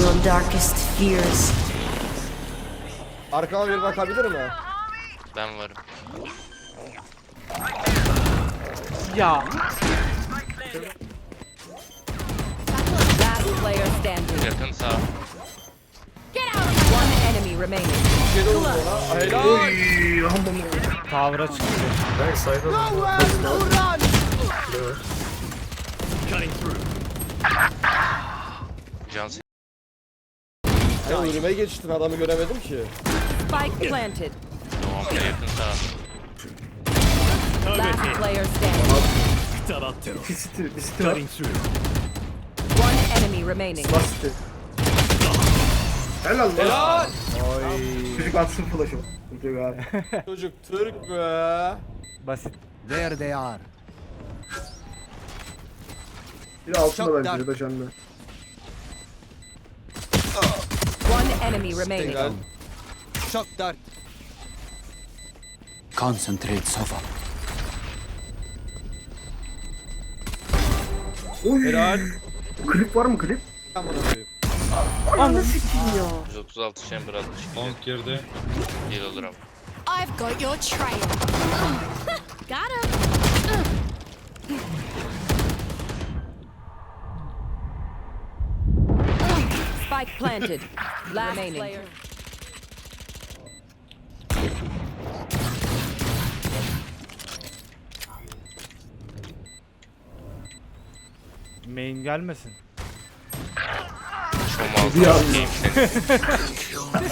your darkest fears. Arkama bir bakabilir mi? Ben varım. Ya Last player standing. Yakın sağ. One enemy remaining. Bir şey de oldu ona. Helal. tavra çıktı. Ben saydım. Can se- Ya önüme geçtin adamı göremedim ki. Spike planted. Tamam yakın sağ. Last player standing. Bir city var. One enemy remaining. Last city. Helal lan. Helal. Çocuk atsın flash'ı. Yok abi. Çocuk Türk be. Basit. There they are. Biri altında bence, biri de canlı. Enemy remaining. Helal. Dart. Concentrate, Sova. Oy. Helal. Klip var mı klip? Ben bunu koyayım. 136 chamber atmış. Long girdi. Heal alırım. I've got your trail. got him. Spike planted. Last remaining. Main gelmesin. Game seni.